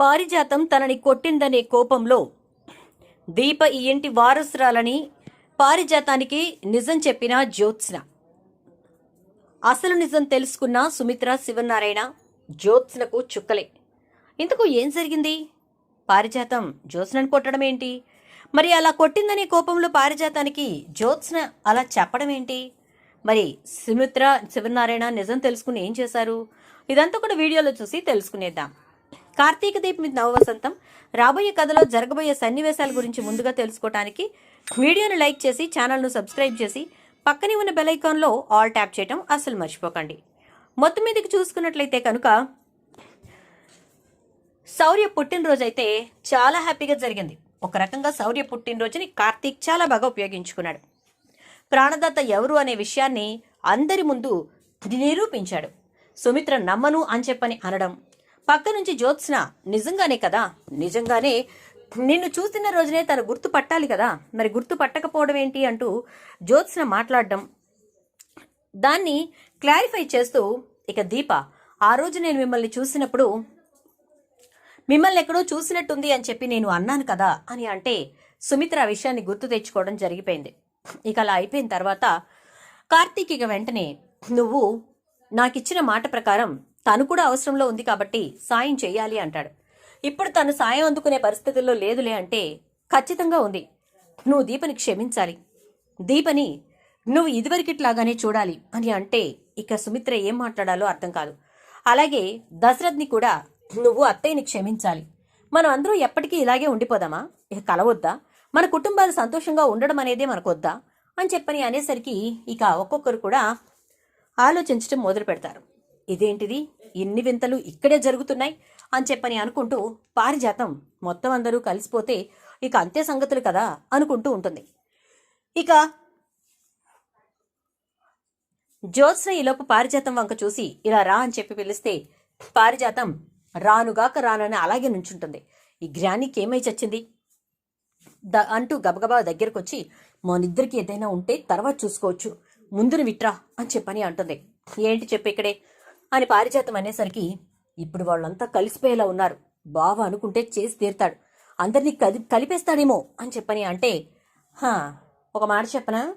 పారిజాతం తనని కొట్టిందనే కోపంలో దీప ఈ ఇంటి వారసురాలని పారిజాతానికి నిజం చెప్పిన జ్యోత్స్న. అసలు నిజం తెలుసుకున్న సుమిత్ర శివనారాయణ జ్యోత్స్నకు చుక్కలే. ఇంతకు ఏం జరిగింది? పారిజాతం జ్యోత్స్నను కొట్టడం ఏంటి? మరి అలా కొట్టిందనే కోపంలో పారిజాతానికి జ్యోత్స్న అలా చెప్పడం ఏంటి? మరి సుమిత్ర శివనారాయణ నిజం తెలుసుకుని ఏం చేశారు? ఇదంతా కూడా వీడియోలో చూసి తెలుసుకునేద్దాం. కార్తీక దీప్ మీద నవవసంతం. రాబోయే కథలో జరగబోయే సన్నివేశాల గురించి ముందుగా తెలుసుకోవడానికి వీడియోను లైక్ చేసి ఛానల్ను సబ్స్క్రైబ్ చేసి పక్కనే ఉన్న బెలైకాన్లో ఆల్ ట్యాప్ చేయటం అస్సలు మర్చిపోకండి. మొత్తం మీదకి చూసుకున్నట్లయితే కనుక శౌర్య పుట్టినరోజు అయితే చాలా హ్యాపీగా జరిగింది. ఒక రకంగా శౌర్య పుట్టినరోజుని కార్తీక్ చాలా బాగా ఉపయోగించుకున్నాడు. ప్రాణదాత ఎవరు అనే విషయాన్ని అందరి ముందు నిరూపించాడు. సుమిత్ర నమ్మను అని చెప్పని అనడం పక్క నుంచి జ్యోత్స్న నిజంగానే కదా? నిజంగానే నిన్ను చూసిన రోజునే తను గుర్తు పట్టాలి కదా? మరి గుర్తు పట్టకపోవడం ఏంటి అంటూ జ్యోత్స్న మాట్లాడడం. దాన్ని క్లారిఫై చేస్తూ ఇక దీప ఆ రోజు నేను మిమ్మల్ని చూసినప్పుడు మిమ్మల్ని ఎక్కడో చూసినట్టుంది అని చెప్పి నేను అన్నాను కదా అని అంటే సుమిత్ర ఆ విషయాన్ని గుర్తు తెచ్చుకోవడం జరిగిపోయింది. ఇక అలా అయిపోయిన తర్వాత కార్తీక్ ఇక వెంటనే నువ్వు నాకిచ్చిన మాట ప్రకారం తను కూడా అవసరంలో ఉంది కాబట్టి సాయం చేయాలి అంటాడు. ఇప్పుడు తను సాయం అందుకునే పరిస్థితుల్లో లేదులే అంటే ఖచ్చితంగా ఉంది. నువ్వు దీపని క్షమించాలి. దీపని నువ్వు ఇదివరకిట్లాగానే చూడాలి అని అంటే ఇక సుమిత్ర ఏం మాట్లాడాలో అర్థం కాదు. అలాగే దశరథ్ని కూడా నువ్వు అత్తయ్యని క్షమించాలి. మనం అందరూ ఎప్పటికీ ఇలాగే ఉండిపోదామా? ఇక కలవద్దా? మన కుటుంబాలు సంతోషంగా ఉండడం అనేదే మనకొద్దా? అని చెప్పని అనేసరికి ఇక ఒక్కొక్కరు కూడా ఆలోచించడం మొదలు పెడతారు ఇదేంటిది? ఇన్ని వింతలు ఇక్కడే జరుగుతున్నాయి అని చెప్పని అనుకుంటూ పారిజాతం మొత్తం అందరూ కలిసిపోతే ఇక అంతే సంగతులు కదా అనుకుంటూ ఉంటుంది. ఇక జ్యోత్స్న ఈలోపు పారిజాతం వంక చూసి ఇలా రా అని చెప్పి పిలిస్తే పారిజాతం రానుగాక రానని అలాగే నుంచుంటుంది. ఈ గ్రానికి ఏమై చచ్చింది? ద అంటూ గబగబా దగ్గరకొచ్చి మనిద్దరికి ఏదైనా ఉంటే తర్వాత చూసుకోవచ్చు. ముందుని విట్రా అని చెప్పని అంటుంది. ఏంటి చెప్పు ఇక్కడే? అని పారిజాతం అనేసరికి ఇప్పుడు వాళ్ళంతా కలిసిపోయేలా ఉన్నారు. బావ అనుకుంటే చేసి తీరుతాడు. అందరినీ కలి కలిపేస్తాడేమో అని చెప్పని అంటే హా ఒక మాట చెప్పనా?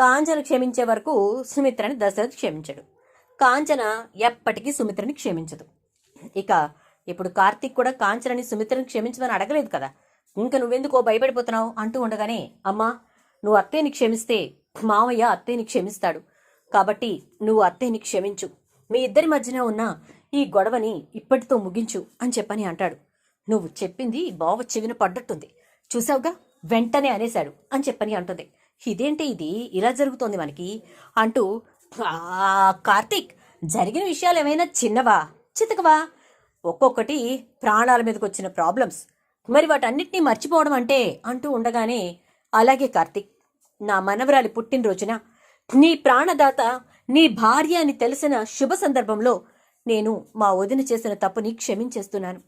కాంచన క్షమించే వరకు సుమిత్రని దశరథ్ క్షమించడు. కాంచన ఎప్పటికీ సుమిత్రని క్షమించదు. ఇక ఇప్పుడు కార్తీక్ కూడా కాంచనని సుమిత్రని క్షమించమని అడగలేదు కదా. ఇంకా నువ్వెందుకో భయపడిపోతున్నావు? అంటూ ఉండగానే అమ్మా నువ్వు అత్తయ్యని క్షమిస్తే మావయ్య అత్తయ్యని క్షమిస్తాడు. కాబట్టి నువ్వు అత్తయ్యని క్షమించు. మీ ఇద్దరి మధ్యన ఉన్న ఈ గొడవని ఇప్పటితో ముగించు అని చెప్పని అంటాడు. నువ్వు చెప్పింది బావ చెవిన పడ్డట్టుంది. చూసావుగా? వెంటనే అనేశాడు అని చెప్పని అంటుంది. ఇదేంటి ఇది? ఇలా జరుగుతోంది మనకి అంటూ కార్తీక్ జరిగిన విషయాలు ఏమైనా చిన్నవా? చితకవా? ఒక్కొక్కటి ప్రాణాల మీదకి వచ్చిన ప్రాబ్లమ్స్ మరి వాటన్నిటినీ మర్చిపోవడం అంటే అంటూ ఉండగానే అలాగే కార్తీక్ నా మనవరాలి పుట్టినరోజున నీ ప్రాణదాత నీ భార్య అని తెలిసిన శుభ సందర్భంలో నేను మా వదిన చేసిన తప్పుని క్షమించేస్తున్నాను.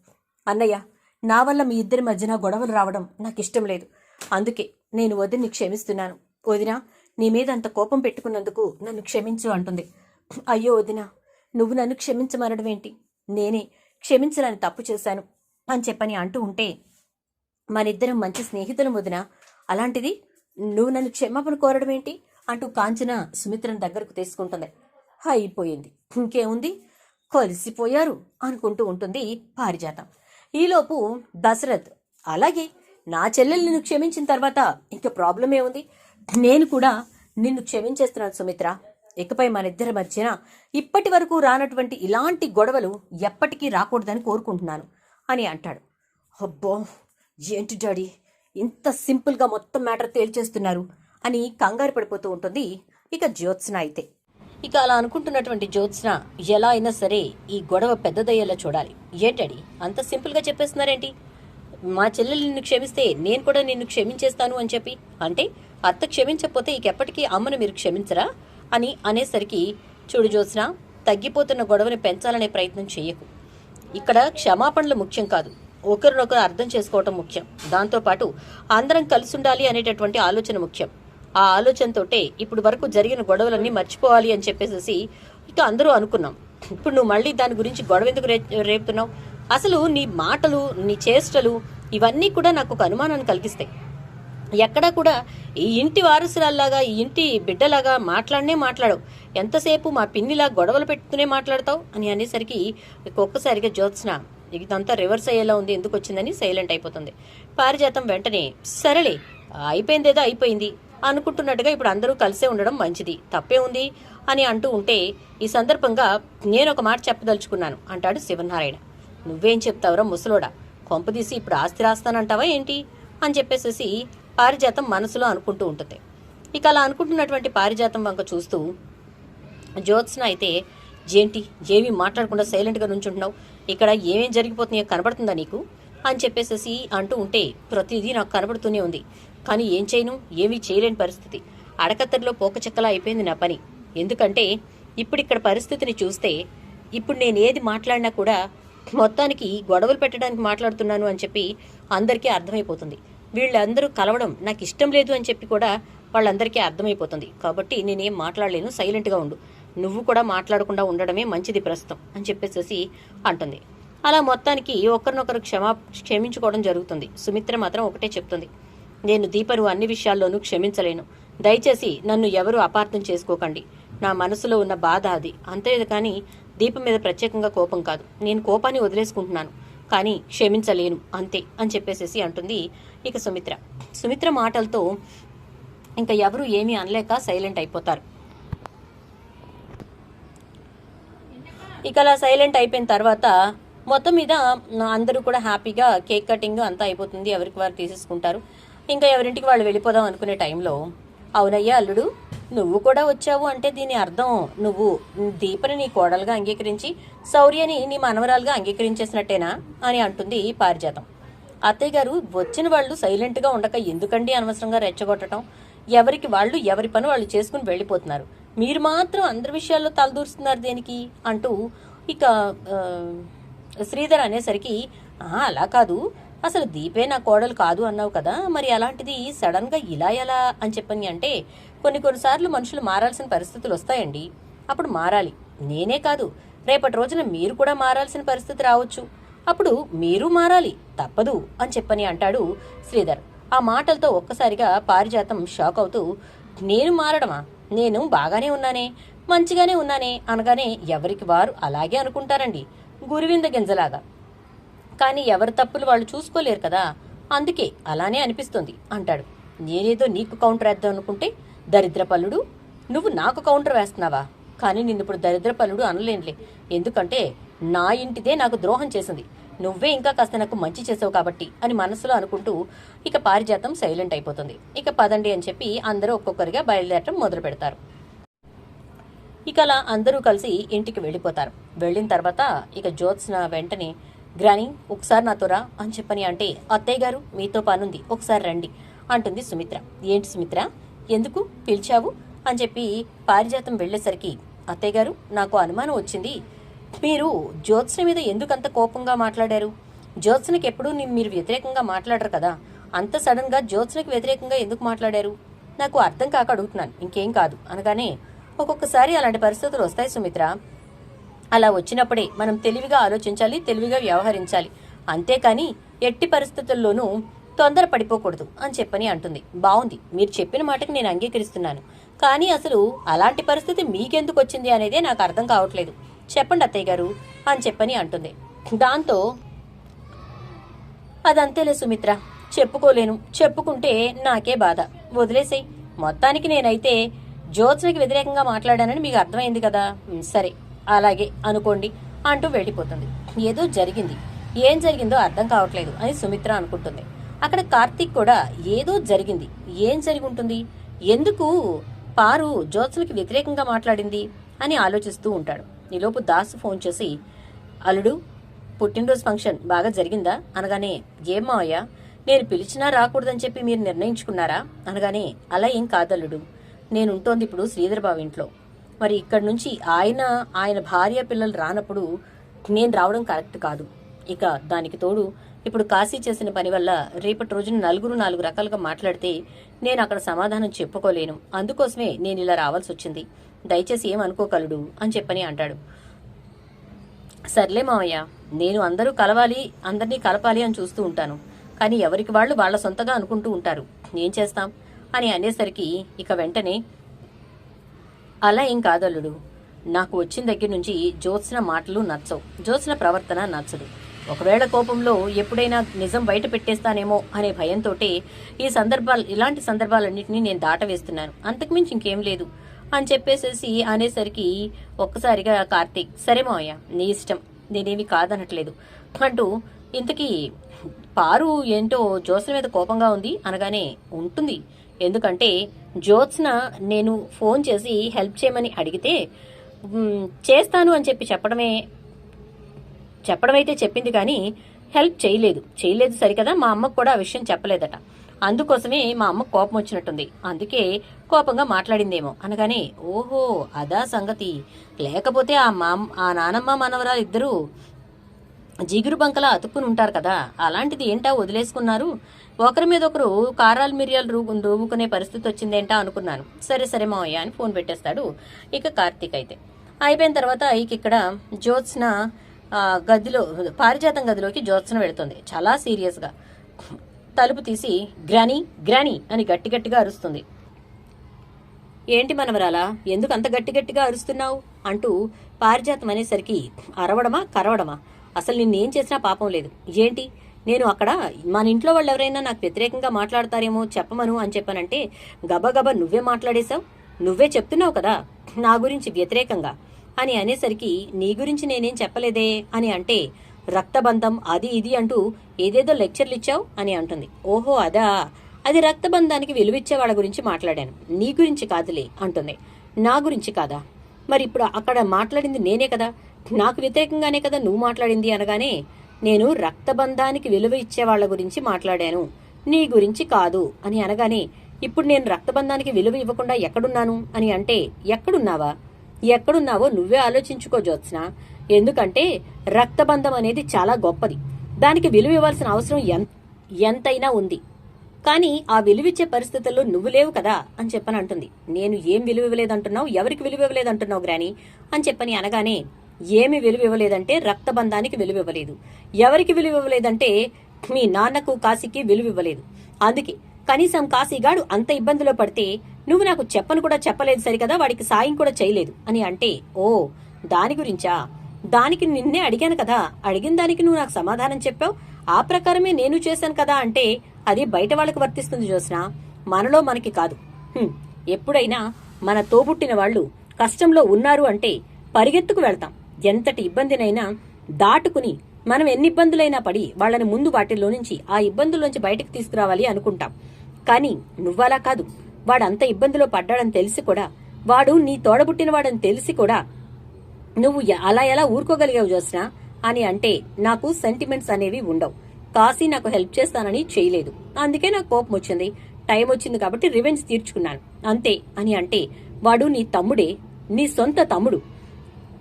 అన్నయ్య నా వల్ల మీ ఇద్దరి మధ్యన గొడవలు రావడం నాకు ఇష్టం లేదు. అందుకే నేను వదిన్ని క్షమిస్తున్నాను. వదిన నీ మీద అంత కోపం పెట్టుకున్నందుకు నన్ను క్షమించు అంటుంది. అయ్యో వదిన నువ్వు నన్ను క్షమించమనడం ఏంటి? నేనే క్షమించడానికి తప్పు చేశాను అని చెప్పని అంటూ ఉంటే మనిద్దరం మంచి స్నేహితులం వదిన. అలాంటిది నువ్వు నన్ను క్షమాపణ కోరడం ఏంటి? అంటూ కాంచన సుమిత్రను దగ్గరకు తీసుకుంటుంది. అయిపోయింది. ఇంకేముంది? కలిసిపోయారు అనుకుంటూ ఉంటుంది పారిజాతం. ఈలోపు దశరథ్ అలాగే నా చెల్లెలు నిన్ను క్షమించిన తర్వాత ఇంకా ప్రాబ్లం ఏముంది నేను కూడా నిన్ను క్షమించేస్తున్నాను సుమిత్ర. ఇకపై మన ఇద్దరి మధ్యన ఇప్పటి వరకు రానటువంటి ఇలాంటి గొడవలు ఎప్పటికీ రాకూడదని కోరుకుంటున్నాను అని అంటాడు. అబ్బో ఏంటి డాడీ? ఇంత సింపుల్గా మొత్తం మ్యాటర్ తేల్చేస్తున్నారు. అని కంగారు పడిపోతూ ఉంటుంది ఇక జ్యోత్స్న అయితే. ఇక అలా అనుకుంటున్నటువంటి జ్యోత్స్న ఎలా అయినా సరే ఈ గొడవ పెద్దదయ్యేలా చూడాలి. ఏంటడి అంత సింపుల్గా చెప్పేస్తున్నారేంటి? మా చెల్లెలు నిన్ను క్షమిస్తే నేను కూడా నిన్ను క్షమించేస్తాను అని చెప్పి. అంటే అత్త క్షమించకపోతే ఇకెప్పటికీ అమ్మను మీరు క్షమించరా? అని అనేసరికి చూడు జ్యోత్స్న తగ్గిపోతున్న గొడవని పెంచాలనే ప్రయత్నం చేయకు ఇక్కడ క్షమాపణలు ముఖ్యం కాదు. ఒకరినొకరు అర్థం చేసుకోవటం ముఖ్యం. దాంతోపాటు అందరం కలిసి ఉండాలి అనేటటువంటి ఆలోచన ముఖ్యం. ఆ ఆలోచనతోటే ఇప్పుడు వరకు జరిగిన గొడవలన్నీ మర్చిపోవాలి అని చెప్పేసి ఇక అందరూ అనుకున్నాం. ఇప్పుడు నువ్వు మళ్ళీ దాని గురించి గొడవ ఎందుకు రేపుతున్నావు? అసలు నీ మాటలు నీ చేష్టలు ఇవన్నీ కూడా నాకు ఒక అనుమానాన్ని కలిగిస్తాయి. ఎక్కడా కూడా ఈ ఇంటి వారసురాల్లాగా ఈ ఇంటి బిడ్డలాగా మాట్లాడనే మాట్లాడవు. ఎంతసేపు మా పిన్నిలా గొడవలు పెట్టుకునే మాట్లాడతావు? అని అనేసరికి ఒక్కసారిగా జ్యోత్స్న ఇదంతా రివర్స్ అయ్యేలా ఉంది ఎందుకు వచ్చిందని సైలెంట్ అయిపోతుంది. పారిజాతం వెంటనే సరేలే అయిపోయిందేదో అయిపోయింది. అనుకుంటున్నట్టుగా ఇప్పుడు అందరూ కలిసే ఉండడం మంచిది. తప్పే ఉంది అని అంటూ ఉంటే ఈ సందర్భంగా నేను ఒక మాట చెప్పదలుచుకున్నాను. అంటాడు శివనారాయణ. నువ్వేం చెప్తావురా ముసలోడా? కొంపదీసి ఇప్పుడు ఆస్తి రాస్తానంటావా ఏంటి? అని చెప్పేసేసి పారిజాతం మనసులో అనుకుంటూ ఉంటుంది. ఇక అలా అనుకుంటున్నటువంటి పారిజాతం వంక చూస్తూ జ్యోత్స్న అయితే ఏంటి ఏమీ మాట్లాడకుండా సైలెంట్గా నుంచుంటున్నావు? ఇక్కడ ఏమేం జరిగిపోతున్నాయో కనబడుతుందా నీకు? అని చెప్పేసేసి అంటూ ఉంటే ప్రతిదీ నాకు కనబడుతూనే ఉంది. కానీ ఏం చేయను? ఏమీ చేయలేని పరిస్థితి. అడకత్తరిలో పోకచెక్కలా అయిపోయింది నా పని. ఎందుకంటే ఇప్పుడు ఇక్కడ పరిస్థితిని చూస్తే ఇప్పుడు నేను ఏది మాట్లాడినా కూడా మొత్తానికి గొడవలు పెట్టడానికి మాట్లాడుతున్నాను అని చెప్పి అందరికీ అర్థమైపోతుంది. వీళ్ళందరూ కలవడం నాకు ఇష్టం లేదు అని చెప్పి కూడా వాళ్ళందరికీ అర్థమైపోతుంది. కాబట్టి నేనేం మాట్లాడలేను సైలెంట్గా ఉండు. నువ్వు కూడా మాట్లాడకుండా ఉండడమే మంచిది ప్రస్తుతం అని చెప్పేసేసి అంటుంది. అలా మొత్తానికి ఒకరినొకరు క్షమా క్షమించుకోవడం జరుగుతుంది. సుమిత్ర మాత్రం ఒకటే చెప్తుంది. నేను దీపను అన్ని విషయాల్లోనూ క్షమించలేను. దయచేసి నన్ను ఎవరు అపార్థం చేసుకోకండి. నా మనసులో ఉన్న బాధ అది. అంతే కానీ దీపం మీద ప్రత్యేకంగా కోపం కాదు. నేను కోపాన్ని వదిలేసుకుంటున్నాను. కానీ క్షమించలేను. అంతే అని చెప్పేసేసి అంటుంది ఇక సుమిత్ర. సుమిత్ర మాటలతో ఇంకా ఎవరు ఏమీ అనలేక సైలెంట్ అయిపోతారు. ఇక అలా సైలెంట్ అయిపోయిన తర్వాత మొత్తం మీద అందరూ కూడా హ్యాపీగా కేక్ కటింగ్ అంతా అయిపోతుంది. ఎవరికి వారు తీసేసుకుంటారు. ఇంకా ఎవరింటికి వాళ్ళు వెళ్ళిపోదాం అనుకునే టైంలో అవునయ్యా అల్లుడు నువ్వు కూడా వచ్చావు అంటే దీని అర్థం నువ్వు దీపని నీ కోడలుగా అంగీకరించి శౌర్యని నీ మనవరాలుగా అంగీకరించేసినట్టేనా? అని అంటుంది పారిజాతం. అత్తయ్య గారు వచ్చిన వాళ్ళు సైలెంట్గా ఉండక ఎందుకండి అనవసరంగా రెచ్చగొట్టడం ఎవరికి వాళ్ళు ఎవరి పని వాళ్ళు చేసుకుని వెళ్ళిపోతున్నారు. మీరు మాత్రం అందరి విషయాల్లో తలదూరుస్తున్నారు దేనికి? అంటూ ఇక శ్రీధర్ అనేసరికి అలా కాదు. అసలు దీపే నా కోడలు కాదు అన్నావు కదా మరి అలాంటిది సడన్గా ఇలా ఎలా అని చెప్పని అంటే కొన్ని కొన్నిసార్లు మనుషులు మారాల్సిన పరిస్థితులు వస్తాయండి. అప్పుడు మారాలి. నేనే కాదు. రేపటి రోజున మీరు కూడా మారాల్సిన పరిస్థితి రావచ్చు. అప్పుడు మీరు మారాలి. తప్పదు అని చెప్పని అంటాడు శ్రీధర్. ఆ మాటలతో ఒక్కసారిగా పారిజాతం షాక్ అవుతూ నేను మారడమా? నేను బాగానే ఉన్నానే? మంచిగానే ఉన్నానే? అనగానే ఎవరికి వారు అలాగే అనుకుంటారండి. గురువింద గింజలాగా. కానీ ఎవరి తప్పులు వాళ్ళు చూసుకోలేరు కదా. అందుకే అలానే అనిపిస్తుంది అంటాడు. నేనేదో నీకు కౌంటర్ వేద్దాం అనుకుంటే దరిద్రపల్లుడు నువ్వు నాకు కౌంటర్ వేస్తున్నావా? కానీ నిన్ను ఇప్పుడు దరిద్రపల్లుడు అనలేనులే. ఎందుకంటే నా ఇంటిదే నాకు ద్రోహం చేసింది. నువ్వే ఇంకా కాస్త నాకు మంచి చేసావు కాబట్టి అని మనసులో అనుకుంటూ ఇక పారిజాతం సైలెంట్ అయిపోతుంది. ఇక పదండి అని చెప్పి అందరూ ఒక్కొక్కరిగా బయలుదేరటం మొదలు పెడతారు. ఇక అలా అందరూ కలిసి ఇంటికి వెళ్ళిపోతారు. వెళ్ళిన తర్వాత ఇక జ్యోత్స్న వెంటనే గ్రాని ఒకసారి నాతో రా అని చెప్పని అంటే అత్తయ్య గారు మీతో పనుంది ఒకసారి రండి అంటుంది సుమిత్ర. ఏంటి సుమిత్ర? ఎందుకు? పిలిచావు? అని చెప్పి పారిజాతం వెళ్ళేసరికి అత్తయ్య గారు నాకు అనుమానం వచ్చింది. మీరు జ్యోత్స్న మీద ఎందుకంత కోపంగా మాట్లాడారు? జ్యోత్స్నకి ఎప్పుడూ మీరు వ్యతిరేకంగా మాట్లాడరు కదా. అంత సడన్గా జ్యోత్స్నకి వ్యతిరేకంగా ఎందుకు మాట్లాడారు? నాకు అర్థం కాక అడుగుతున్నాను ఇంకేం కాదు. అనగానే ఒక్కొక్కసారి అలాంటి పరిస్థితులు వస్తాయి సుమిత్ర. అలా వచ్చినప్పుడే మనం తెలివిగా ఆలోచించాలి తెలివిగా వ్యవహరించాలి. అంతేకాని ఎట్టి పరిస్థితుల్లోనూ తొందర పడిపోకూడదు అని చెప్పని అంటుంది. బాగుంది మీరు చెప్పిన మాటకి నేను అంగీకరిస్తున్నాను. కానీ అసలు అలాంటి పరిస్థితి మీకెందుకు వచ్చింది అనేదే నాకు అర్థం కావట్లేదు. చెప్పండి అత్తయ్య గారు అని చెప్పని అంటుంది. దాంతో అదంతేలే సుమిత్ర. చెప్పుకోలేను. చెప్పుకుంటే నాకే బాధ. వదిలేసేయ్. మొత్తానికి నేనైతే జ్యోత్స్నకి వ్యతిరేకంగా మాట్లాడానని మీకు అర్థమైంది కదా. సరే. అలాగే అనుకోండి అంటూ వెళ్ళిపోతుంది. ఏదో జరిగింది. ఏం జరిగిందో అర్థం కావట్లేదు అని సుమిత్ర అనుకుంటుంది. అక్కడ కార్తీక్ కూడా ఏదో జరిగింది. ఏం జరిగి ఉంటుంది? ఎందుకు పారు జ్యోత్స్నకి వ్యతిరేకంగా మాట్లాడింది అని ఆలోచిస్తూ ఉంటాడు. ఈలోపు దాసు ఫోన్ చేసి అల్లుడు పుట్టినరోజు ఫంక్షన్ బాగా జరిగిందా? అనగానే ఏం మావయ్యా నేను పిలిచినా రాకూడదని చెప్పి మీరు నిర్ణయించుకున్నారా? అనగానే అలా ఏం కాదల్లుడు. నేనుంటోంది ఇప్పుడు శ్రీధర్ బాబు ఇంట్లో. మరి ఇక్కడి నుంచి ఆయన ఆయన భార్య పిల్లలు రానప్పుడు నేను రావడం కరెక్ట్ కాదు. ఇక దానికి తోడు ఇప్పుడు కాశీ చేసిన పని వల్ల రేపటి రోజున నలుగురు నాలుగు రకాలుగా మాట్లాడితే నేను అక్కడ సమాధానం చెప్పుకోలేను. అందుకోసమే నేను ఇలా రావాల్సి వచ్చింది. దయచేసి ఏం అనుకోగలడు అని చెప్పని అంటాడు. సర్లే మావయ్య నేను అందరూ కలవాలి అందరినీ కలపాలి అని చూస్తూ ఉంటాను. కానీ ఎవరికి వాళ్ళు వాళ్ళ సొంతగా అనుకుంటూ ఉంటారు. ఏం చేస్తాం? అని అనేసరికి ఇక వెంటనే అలా ఏం కాదల్లుడు. నాకు వచ్చిన దగ్గర నుంచి జ్యోత్స్న మాటలు నచ్చవు. జ్యోత్స్న ప్రవర్తన నచ్చదు. ఒకవేళ కోపంలో ఎప్పుడైనా నిజం బయట పెట్టేస్తానేమో అనే భయంతో ఈ సందర్భాలు ఇలాంటి సందర్భాలన్నింటినీ నేను దాటవేస్తున్నాను. అంతకుమించి ఇంకేం లేదు. అని చెప్పేసేసి అనేసరికి ఒక్కసారిగా కార్తీక్ సరే మావయ్య నీ ఇష్టం. నేనేమి కాదనట్లేదు. అంటూ ఇంతకీ పారు ఏంటో జ్యోత్స్న మీద కోపంగా ఉంది అనగానే ఉంటుంది. ఎందుకంటే జ్యోత్స్న నేను ఫోన్ చేసి హెల్ప్ చేయమని అడిగితే చేస్తాను అని చెప్పి చెప్పడమే చెప్పడం అయితే చెప్పింది కానీ హెల్ప్ చేయలేదు. చేయలేదు సరికదా మా అమ్మకు కూడా ఆ విషయం చెప్పలేదట. అందుకోసమే మా అమ్మకు కోపం వచ్చినట్టుంది. అందుకే కోపంగా మాట్లాడిందేమో. అనగానే ఓహో అదా సంగతి. లేకపోతే ఆ మా ఆ నానమ్మ మనవరాలు ఇద్దరూ జిగురు బంకలా అతుక్కుని ఉంటారు కదా. అలాంటిది ఏంటా వదిలేసుకున్నారు? ఒకరి మీద ఒకరు కారాలు మిరియాలు రూ రూవుకునే పరిస్థితి వచ్చిందేంటా అనుకున్నాను. సరే సరే మావయ్య అని ఫోన్ పెట్టేస్తాడు ఇక కార్తీక్ అయితే. అయిపోయిన తర్వాత ఇక ఇక్కడ జ్యోత్స్న గదిలో పారిజాతం గదిలోకి జ్యోత్స్న వెళుతుంది. చాలా సీరియస్గా. తలుపు తీసి గ్రానీ గ్రానీ అని గట్టి గట్టిగా అరుస్తుంది. ఏంటి మనవరాలా? ఎందుకు అంత గట్టి గట్టిగా అరుస్తున్నావు? అంటూ పారిజాతం అనేసరికి అరవడమా కరవడమా? అసలు నిన్నేం చేసినా పాపం లేదు. ఏంటి? నేను అక్కడ మన ఇంట్లో వాళ్ళు ఎవరైనా నాకు వ్యతిరేకంగా మాట్లాడతారేమో చెప్పమను అని చెప్పానంటే గబగబా నువ్వే మాట్లాడేశావు. నువ్వే చెప్తున్నావు కదా నా గురించి వ్యతిరేకంగా అని అనేసరికి నీ గురించి నేనేం చెప్పలేదే అని అంటే రక్తబంధం అది ఇది అంటూ ఏదేదో లెక్చర్లు ఇచ్చావు అని అంటుంది. ఓహో అదా. అది రక్తబంధానికి విలువిచ్చే వాళ్ళ గురించి మాట్లాడాను. నీ గురించి కాదులే అంటుంది. నా గురించి కాదా? మరి ఇప్పుడు అక్కడ మాట్లాడింది నేనే కదా. నాకు వ్యతిరేకంగానే కదా నువ్వు మాట్లాడింది అనగానే నేను రక్తబంధానికి విలువ ఇచ్చే వాళ్ళ గురించి మాట్లాడాను. నీ గురించి కాదు అని అనగానే ఇప్పుడు నేను రక్తబంధానికి విలువ ఇవ్వకుండా ఎక్కడున్నాను? అని అంటే ఎక్కడున్నావా? ఎక్కడున్నావో నువ్వే ఆలోచించుకో జ్యోత్స్న. ఎందుకంటే రక్తబంధం అనేది చాలా గొప్పది. దానికి విలువ ఇవ్వాల్సిన అవసరం ఎన్- ఎంతైనా ఉంది. కానీ ఆ విలువిచ్చే పరిస్థితుల్లో నువ్వు లేవు కదా అని చెప్పని అంటుంది. నేను ఏం విలువ ఇవ్వలేదంటున్నావు? ఎవరికి విలువ ఇవ్వలేదంటున్నావు గ్రాని? అని చెప్పని అనగానే ఏమి విలువ ఇవ్వలేదంటే రక్తబంధానికి విలువ ఇవ్వలేదు ఎవరికి విలువ ఇవ్వలేదంటే మీ నాన్నకు కాశీకి విలువ ఇవ్వలేదు అందుకే కనీసం కాశీగాడు అంత ఇబ్బందిలో పడితే నువ్వు నాకు చెప్పను కూడా చెప్పలేదు సరికదా వాడికి సాయం కూడా చేయలేదు అని అంటే ఓ దాని గురించా? దానికి నిన్నే అడిగాను కదా అడిగిన దానికి నువ్వు నాకు సమాధానం చెప్పావు? ఆ ప్రకారమే నేను చేశాను కదా అంటే అది బయట వాళ్ళకి వర్తిస్తుంది జోస్న మనలో మనకి కాదు. ఎప్పుడైనా మన తోబుట్టిన వాళ్ళు కష్టంలో ఉన్నారు అంటే పరిగెత్తుకు వెళ్తాం. ఎంతటి ఇబ్బందినైనా దాటుకుని మనం ఎన్ని ఇబ్బందులైనా పడి వాళ్ళని ముందు వాటిల్లో నుంచి ఆ ఇబ్బందుల్లోంచి బయటకు తీసుకురావాలి అనుకుంటాం. కానీ నువ్వలా కాదు. వాడు అంత ఇబ్బందిలో పడ్డాడని తెలిసి కూడా వాడు నీ తోడబుట్టిన వాడని తెలిసి కూడా నువ్వు అలా ఎలా ఊరుకోగలిగావు జోస్న అని అంటే నాకు సెంటిమెంట్స్ అనేవి ఉండవు. కాశీ నాకు హెల్ప్ చేస్తానని చేయలేదు. అందుకే నాకు కోపం వచ్చింది. టైం వచ్చింది కాబట్టి రివెంజ్ తీర్చుకున్నాను. అంతే అని అంటే వాడు నీ తమ్ముడే నీ సొంత తమ్ముడు.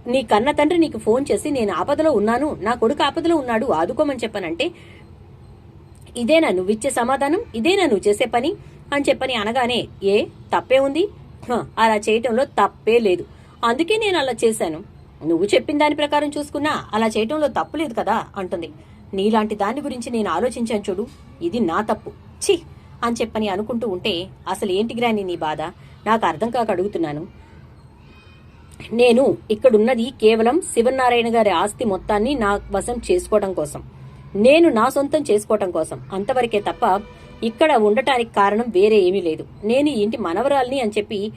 నీ కన్న తండ్రి నీకు ఫోన్ చేసి నేను ఆపదలో ఉన్నాను నా కొడుకు ఆపదలో ఉన్నాడు ఆదుకోమని చెప్పానంటే ఇదేనా నువ్విచ్చే సమాధానం? ఇదేనా నువ్వు చేసే పని? అని చెప్పని అనగానే ఏ తప్పే ఉంది. అలా చేయటంలో తప్పే లేదు. అందుకే నేను అలా చేశాను. నువ్వు చెప్పిన దాని ప్రకారం చూసుకున్నా అలా చేయటంలో తప్పు లేదు కదా అంటుంది. నీలాంటి దాని గురించి నేను ఆలోచించాను చూడు. ఇది నా తప్పు. ఛీ! అని చెప్పని అనుకుంటూ ఉంటే అసలు ఏంటి గ్రాని నీ బాధ? నాకు అర్థం కాక అడుగుతున్నాను. నేను ఇక్కడున్నది కేవలం శివనారాయణ గారి ఆస్తి మొత్తాన్ని నా వశం చేసుకోవడం కోసం. నేను నా సొంతం చేసుకోవటం కోసం. అంతవరకే తప్ప ఇక్కడ ఉండటానికి కారణం వేరే ఏమీ లేదు. నేను ఈ ఇంటి మనవరాల్ని అని చెప్పి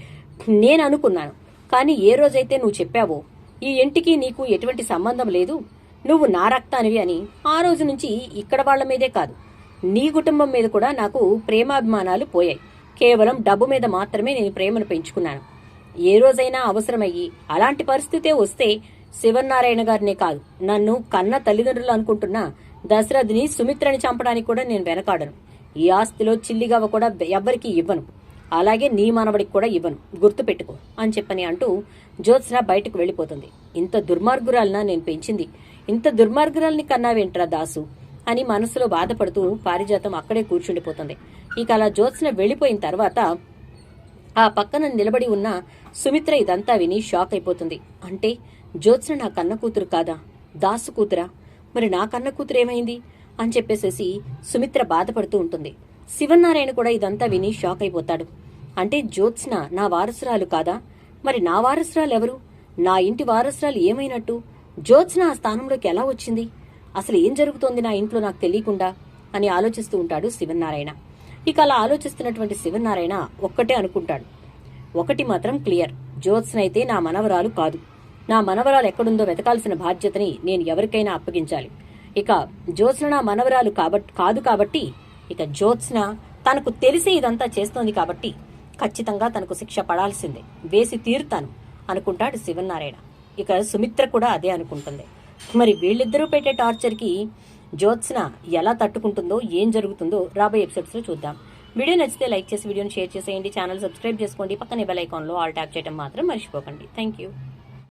నేను అనుకున్నాను. కానీ ఏ రోజైతే నువ్వు చెప్పావో ఈ ఇంటికి నీకు ఎటువంటి సంబంధం లేదు. నువ్వు నా రక్తానివి అని ఆ రోజు నుంచి ఇక్కడ వాళ్ళ మీదే కాదు. నీ కుటుంబం మీద కూడా నాకు ప్రేమాభిమానాలు పోయాయి. కేవలం డబ్బు మీద మాత్రమే నేను ప్రేమను పెంచుకున్నాను. ఏ రోజైనా అవసరమయ్యి అలాంటి పరిస్థితే వస్తే శివనారాయణ గారినే కాదు నన్ను కన్న తల్లిదండ్రులు అనుకుంటున్న దశరథిని సుమిత్రని చంపడానికి కూడా నేను వెనకాడను. ఈ ఆస్తిలో చిల్లిగవ కూడా ఎవ్వరికీ ఇవ్వను. అలాగే నీ మనవడికి కూడా ఇవ్వను. గుర్తుపెట్టుకో అని చెప్పని అంటూ జ్యోత్స్న బయటకు వెళ్ళిపోతుంది. ఇంత దుర్మార్గురాలన నేను పెంచింది. ఇంత దుర్మార్గురాల్ని కన్నావేంట్రా దాసు అని మనసులో బాధపడుతూ పారిజాతం అక్కడే కూర్చుండిపోతుంది. ఇక అలా జ్యోత్స్న వెళ్ళిపోయిన తర్వాత ఆ పక్కన నిలబడి ఉన్న సుమిత్ర ఇదంతా విని షాక్ అయిపోతుంది. అంటే జ్యోత్స్న నా కన్న కూతురు కాదా? దాసు కూతురా? మరి నా కన్న కూతురు ఏమైంది? అని చెప్పేసేసి సుమిత్ర బాధపడుతూ ఉంటుంది. శివనారాయణ కూడా ఇదంతా విని షాక్ అయిపోతాడు. అంటే జ్యోత్స్న నా వారసురాలు కాదా? మరి నా వారసురాలు ఎవరు? నా ఇంటి వారసురాలు ఏమైనట్టు? జ్యోత్స్న ఆ స్థానంలోకి ఎలా వచ్చింది? అసలు ఏం జరుగుతోంది నా ఇంట్లో నాకు తెలియకుండా? అని ఆలోచిస్తూ ఉంటాడు శివనారాయణ ఇక అలా ఆలోచిస్తున్నటువంటి శివనారాయణ ఒక్కటే అనుకుంటాడు. ఒకటి మాత్రం క్లియర్. జ్యోత్స్నైతే అయితే నా మనవరాలు కాదు. నా మనవరాలు ఎక్కడుందో వెతకాల్సిన బాధ్యతని నేను ఎవరికైనా అప్పగించాలి. ఇక జ్యోత్స్న నా మనవరాలు కాబట్టి కాదు కాబట్టి ఇక జ్యోత్స్న తనకు తెలిసి ఇదంతా చేస్తోంది కాబట్టి ఖచ్చితంగా తనకు శిక్ష పడాల్సిందే. వేసి తీరుతాను అనుకుంటాడు శివనారాయణ. ఇక సుమిత్ర కూడా అదే అనుకుంటుంది. మరి వీళ్ళిద్దరూ పెట్టే టార్చర్కి జ్యోత్స్న ఎలా తట్టుకుంటుందో ఏం జరుగుతుందో రాబోయే ఎపిసోడ్స్లో చూద్దాం. వీడియో నచ్చితే లైక్ చేసి వీడియోని షేర్ చేసేయండి. ఛానల్ సబ్స్క్రైబ్ చేసుకోండి. పక్కనే బెల్ ఐకాన్లో ఆల్ ట్యాప్ చేయడం మాత్రం మర్చిపోకండి. Thank you